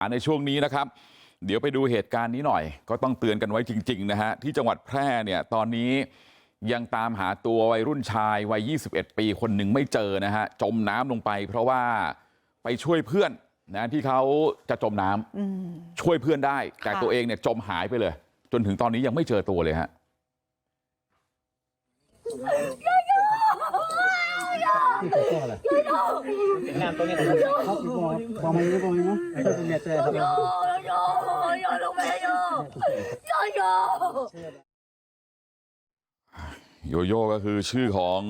อ่าในช่วงนี้นะครับเดี๋ยวไปดูเหตุการณ์นี้หน่อยก็ต้องเตือนกันไว้จริงๆนะฮะที่จังหวัดแพร่เนี่ยตอนนี้ยังตามหาตัววัยรุ่นชายวัย21ปีคนหนึ่งไม่เจอนะฮะจมน้ำลงไปเพราะว่าไปช่วยเพื่อนนะที่เขาจะจมน้ำช่วยเพื่อนได้แต่ค่ะตัวเองเนี่ยจมหายไปเลยจนถึงตอนนี้ยังไม่เจอตัวเลย ฮะงานตัวนี้ครับบอกบอกมาอยู่บอกมาเพื่อนเมียเจ้ครับโยโย่ก็คือชื่อของ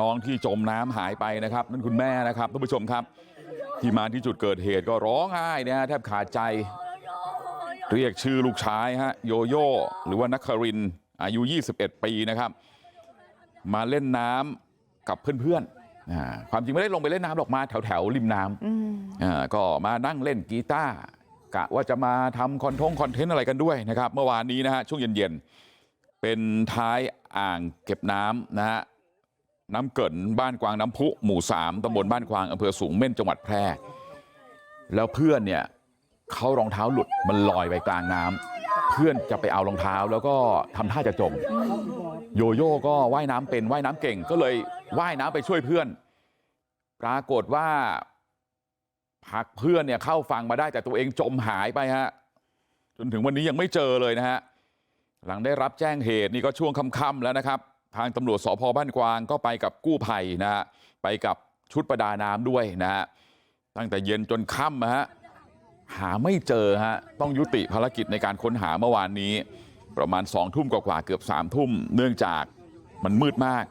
น้องที่จมน้ำหายไปนะครับ นั่นคุณแม่นะครับท่านผู้ชมครับ ที่มาที่จุดเกิดเหตุก็ร้องไห้นะฮะแทบขาดใจ เรียกชื่อลูกชายฮะโยโย่หรือว่านักครินอายุ 21 ปีนะครับ มาเล่นน้ำกับเพื่อนๆ ความจริงไม่ได้ลงไปเล่นน้ำหรอกมาแถวแถวๆริมน้ำอ่าก็มานั่งเล่นกีตาร์กะว่าจะมาทำคอนทงคอนเทนต์อะไรกันด้วยนะครับเมื่อวานนี้นะฮะช่วงเย็นๆเป็นท้ายอ่างเก็บน้ำนะฮะน้ำเกินบ้านกวางน้ำพุหมู่สามตำบลบ้านกวางอำเภอสูงเม่นจังหวัดแพร่แล้วเพื่อนเนี่ยเขารองเท้าหลุดมันลอยไปกลางน้ำเพื่อนจะไปเอารองเท้าแล้วก็ทำท่าจะจม โยโย่ก็ว่ายน้ำเป็นว่ายน้ำเก่งก็เลยว่ายน้ำไปช่วยเพื่อนปรากฏว่าผลักเพื่อนเนี่ยเข้าฝั่งมาได้แต่ตัวเองจมหายไปฮะจนถึงวันนี้ยังไม่เจอเลยนะฮะหลังได้รับแจ้งเหตุนี่ก็ช่วงค่ำๆแล้วนะครับทางตำรวจสพบ้านกวางก็ไปกับกู้ภัยนะฮะไปกับชุดประดาน้ำด้วยนะฮะตั้งแต่เย็นจนค่ำนะฮะหาไม่เจอฮะต้องยุติภารกิจในการค้นหาเมื่อวานนี้ ประมาณสองทุ่มกว่าๆเกือบสามทุ่มเนื่องจากมันมืดมาก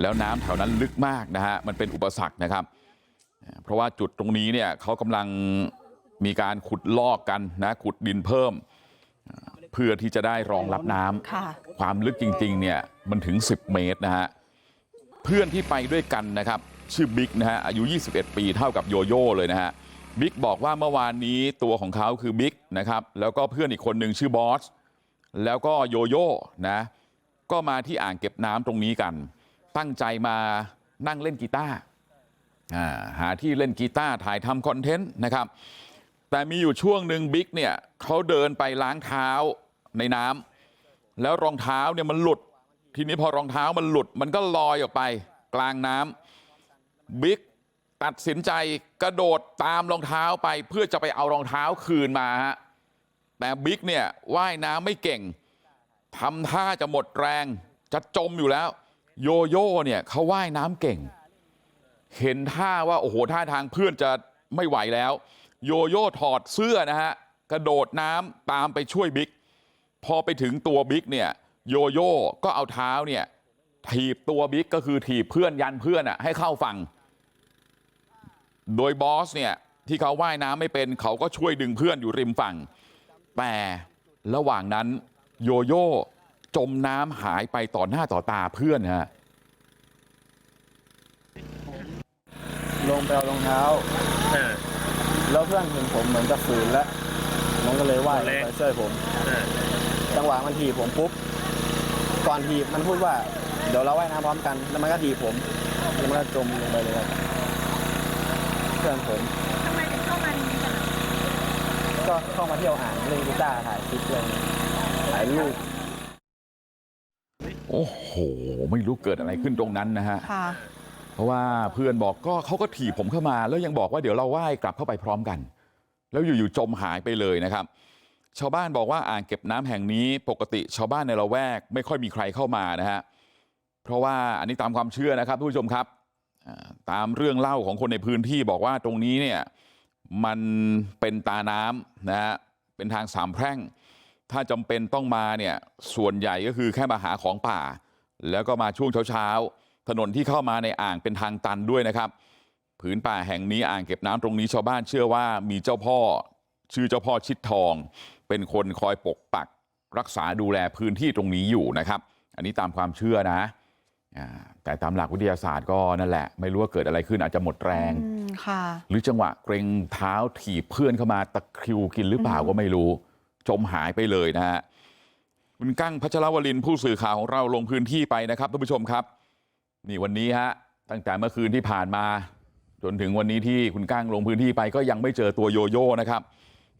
แล้วน้ำแถวนั้นลึกมากนะฮะมันเป็นอุปสรรคนะครับเพราะว่าจุดตรงนี้เนี่ยเขากำลังมีการขุดลอกกันนะขุดดินเพิ่มเพื่อที่จะได้รองรับน้ำค่ะความลึกจริงๆเนี่ยมันถึง10เมตรนะฮะเพื่อนที่ไปด้วยกันนะครับชื่อบิ๊กนะฮะอายุ21ปีเท่ากับโยโย่เลยนะฮะบิ๊กบอกว่าเมื่อวานนี้ตัวของเขาคือบิ๊กนะครับแล้วก็เพื่อนอีกคนหนึ่งชื่อบอส แล้วก็โยโย่นะก็มาที่อ่างเก็บน้ำตรงนี้กันตั้งใจมานั่งเล่นกีตาร์อ่าหาที่เล่นกีตาร์ถ่ายทำคอนเทนต์นะครับแต่มีอยู่ช่วงหนึ่งบิ๊กเนี่ยเขาเดินไปล้างเท้าในน้ำแล้วรองเท้าเนี่ยมันหลุดทีนี้พอรองเท้ามันหลุดมันก็ลอยออกไปกลางน้ำบิ๊กตัดสินใจกระโดดตามรองเท้าไปเพื่อจะไปเอารองเท้าคืนมาฮะ แต่บิ๊กเนี่ยว่ายน้ำไม่เก่งทำท่าจะหมดแรงจะจมอยู่แล้วโยโย่เนี่ยเขาว่ายน้ำเก่งเห็นท่าว่าโอ้โหท่าทางเพื่อนจะไม่ไหวแล้วโยโย่ถอดเสื้อนะฮะกระโดดน้ำตามไปช่วยบิ๊กพอไปถึงตัวบิ๊กเนี่ยโยโย่ก็เอาเท้าเนี่ยถีบตัวบิ๊กก็คือถีบเพื่อนยันเพื่อนอะให้เข้าฝั่งโดยบอสเนี่ยที่เขาว่ายน้ำไม่เป็นเขาก็ช่วยดึงเพื่อนอยู่ริมฝั่ง แต่ระหว่างนั้นโยโย่จมน้ำหายไปต่อหน้าต่อตาเพื่อนฮะ ก็เลยว่ายลงไปช่วยผมจังหวะมันถีบผมปุ๊บก่อนถีบมันพูดว่าเดี๋ยวเราว่ายน้ำพร้อมกันแล้วมันก็ถีบผมแล้วมันก็จมลงไปเลยครับเพื่อนผมทำไมถึงเข้ามาในนี้กันก็เข้ามาเที่ยวอ่างเล่นกีตาร์ถ่ายคลิปเลยถ่ายรูปโอ้โห ไม่รู้เกิดอะไรขึ้นตรงนั้นนะฮะค่ะเพราะว่าเพื่อนบอกก็เขาก็ถีบผมเข้ามา แล้วยังบอกว่าเดี๋ยวเราว่ายกลับเข้าไปพร้อมกัน แล้วอยู่ๆจมหายไปเลยนะครับ ชาวบ้านบอกว่าอ่างเก็บน้ำแห่งนี้ปกติชาวบ้านในละแวก ไม่ค่อยมีใครเข้ามานะฮะเพราะว่าอันนี้ตามความเชื่อนะครับทุกผู้ชมครับอ่าตามเรื่องเล่าของคนในพื้นที่บอกว่าตรงนี้เนี่ย มันเป็นตาน้ำนะฮะเป็นทางสามแพร่งถ้าจำเป็นต้องมาเนี่ยส่วนใหญ่ก็คือแค่มาหาของป่าแล้วก็มาช่วงเช้าๆถนนที่เข้ามาในอ่างเป็นทางตันด้วยนะครับผืนป่าแห่งนี้อ่างเก็บน้ำตรงนี้ชาวบ้านเชื่อว่ามีเจ้าพ่อชื่อเจ้าพ่อชิดทองเป็นคนคอยปกปักรักษาดูแลพื้นที่ตรงนี้อยู่นะครับอันนี้ตามความเชื่อนะ แต่ตามหลักวิทยาศาสตร์ก็นั่นแหละไม่รู้ว่าเกิดอะไรขึ้นอาจจะหมดแรงอืมค่ะหรือจังหวะเกรงเท้าถีบเพื่อนเข้ามาตะคริวกินหรือเปล่าก็ไม่รู้จมหายไปเลยนะฮะคุณกั้งพัชรวรินทร์ผู้สื่อข่าวของเราลงพื้นที่ไปนะครับท่านผู้ชมครับนี่วันนี้ฮะตั้งแต่เมื่อคืนที่ผ่านมาจนถึงวันนี้ที่คุณกั้งลงพื้นที่ไปก็ยังไม่เจอตัวโยโย่นะครับ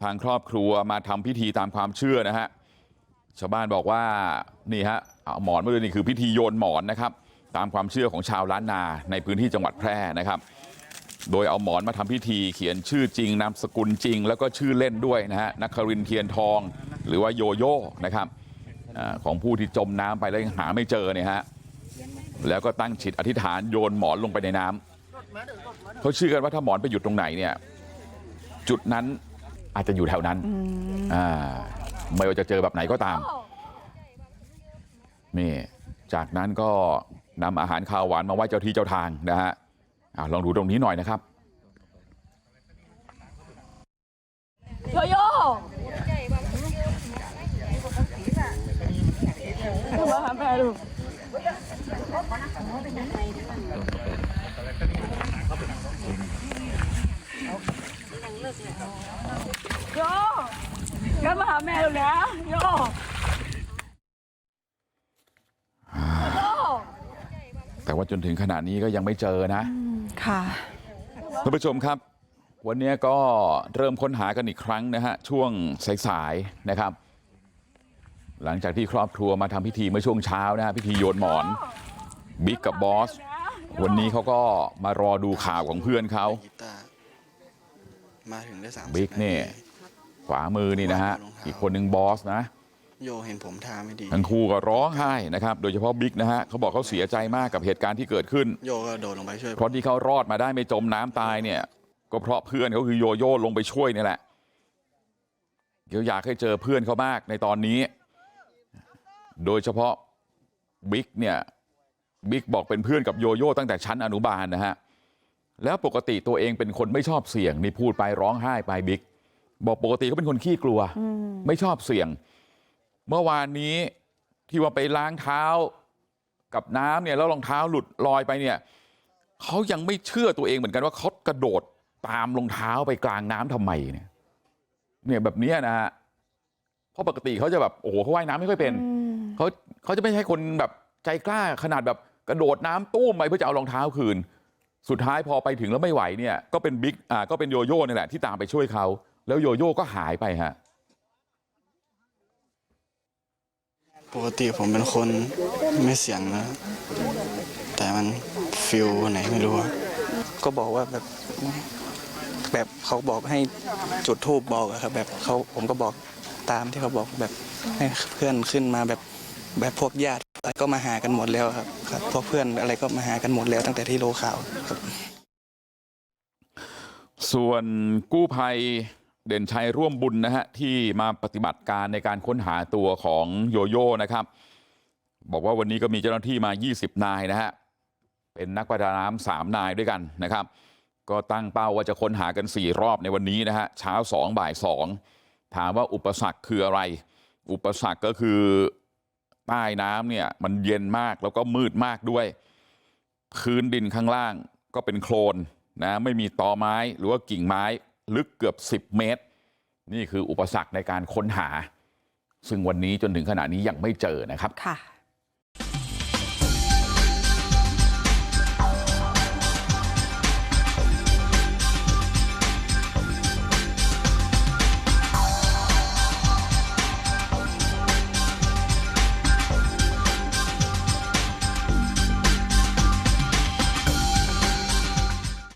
ทางครอบครัวมาทำพิธีตามความเชื่อนะฮะชาวบ้านบอกว่านี่ฮะเอาหมอนมาเลยนี่คือพิธีโยนหมอนนะครับ ตามความเชื่อของชาวล้านนาในพื้นที่จังหวัดแพร่นะครับโดยเอาหมอนมาทำพิธีเขียนชื่อจริงนามสกุลจริงแล้วก็ชื่อเล่นด้วยนะฮะนักครินเทียนทองหรือว่าโยโย่นะครับอของผู้ที่จมน้ำไปแล้วยังหาไม่เจอเนี่ยฮะแล้วก็ตั้งจิตอธิษฐานโยนหมอนลงไปในน้ำเขาเชื่อกันว่าถ้าหมอนไปหยุดตรงไหนเนี่ยจุดนั้นอาจจะอยู่แถวนั้นอ่าไม่ว่าจะเจอแบบไหนก็ตามนี่จากนั้นก็ นำอาหารข้าวหวานมาไหว้เจ้าที่เจ้าทางนะฮะอะลองดูตรงนี้หน่อยนะครับโยโย่มาหาแม่ดูโยงั้นมาหาแม่ดูนะโยโย ว่าจนถึงขณะนี้ก็ยังไม่เจอนะค่ะท่านผู้ชมครับวันนี้ก็เริ่มค้นหากันอีกครั้งนะฮะช่วงสายๆนะครับ หลังจากที่ครอบครัวมาทำพิธีเมื่อช่วงเช้านะฮะพิธีโยนหมอนบิ๊กกับบอสวันนี้เขาก็มารอดูข่าวของเพื่อนเขากีตาร์มาถึงได้สามบิ๊กนี่ขวามือนี่นะฮะอีกคนหนึ่งบอสนะ โยเห็นผมท่าไม่ดีทั้งคู่ก็ร้องไห้นะครับโดยเฉพาะบิ๊กนะฮะเขาบอกเขาเสียใจมากกับเหตุการณ์ที่เกิดขึ้นโยก็โดดลงไปช่วยผมเพราะที่เขารอดมาได้ไม่จมน้ำตายเนี่ย ก็เพราะเพื่อนเขาคือโยโย่ลงไปช่วยนี่แหละเดี๋ยวอยากให้เจอเพื่อนเขามากในตอนนี้ โดยเฉพาะบิ๊กเนี่ยบิ๊กบอกเป็นเพื่อนกับโยโย่ตั้งแต่ชั้นอนุบาลนะฮะแล้วปกติตัวเองเป็นคนไม่ชอบเสี่ยงนี่พูดไปร้องไห้ไปบิ๊กบอกปกติเขาเป็นคนขี้กลัว ไม่ชอบเสี่ยง เมื่อวานนี้ที่ว่าไปล้างเท้ากับน้ำเนี่ยแล้วรองเท้าหลุดลอยไปเนี่ยเขายังไม่เชื่อตัวเองเหมือนกันว่าเขากระโดดตามรองเท้าไปกลางน้ำทำไมเนี่ยเนี่ยแบบนี้นะฮะเพราะปกติเขาจะแบบโอ้โหเขาว่ายน้ำไม่ค่อยเป็นเขาเขาจะไม่ใช่คนแบบใจกล้าขนาดแบบกระโดดน้ำตุ้มไปเพื่อจะเอารองเท้าคืนสุดท้ายพอไปถึงแล้วไม่ไหวเนี่ยก็เป็นบิ๊กอ่าก็เป็นโยโย่นี่แหละที่ตามไปช่วยเขาแล้วโยโย่ก็หายไปฮะ ปกติผมเป็นคนไม่เสียงนะแต่มันฟิลไหนไม่รู้อะก็บอกว่าแบบแบบเขาบอกให้จุดทูบบอกอะครับ แบบเขาผมก็บอกตามที่เขาบอกแบบให้เพื่อนขึ้นมาแบบแบบพวกญาติอะไรก็มาหากันหมดแล้วครับครับพวกเพื่อนอะไรก็มาหากันหมดแล้วตั้งแต่ที่รู้ข่าวครับ ส่วนกู้ภัย เด่นชัยร่วมบุญนะฮะที่มาปฏิบัติการในการค้นหาตัวของโยโย่นะครับบอกว่าวันนี้ก็มีเจ้าหน้าที่มา20นายนะฮะเป็นนักประดาน้ำสามนายด้วยกันนะครับก็ตั้งเป้าว่าจะค้นหากัน4รอบในวันนี้นะฮะเช้า2บ่าย2ถามว่าอุปสรรคคืออะไร อุปสรรคก็คือใต้น้ำเนี่ยมันเย็นมากแล้วก็มืดมากด้วย พื้นดินข้างล่างก็เป็นโคลนนะไม่มีตอไม้หรือว่ากิ่งไม้ ลึกเกือบสิบเมตรนี่คืออุปสรรคในการค้นหาซึ่งวันนี้จนถึงขณะนี้ยังไม่เจอนะครับ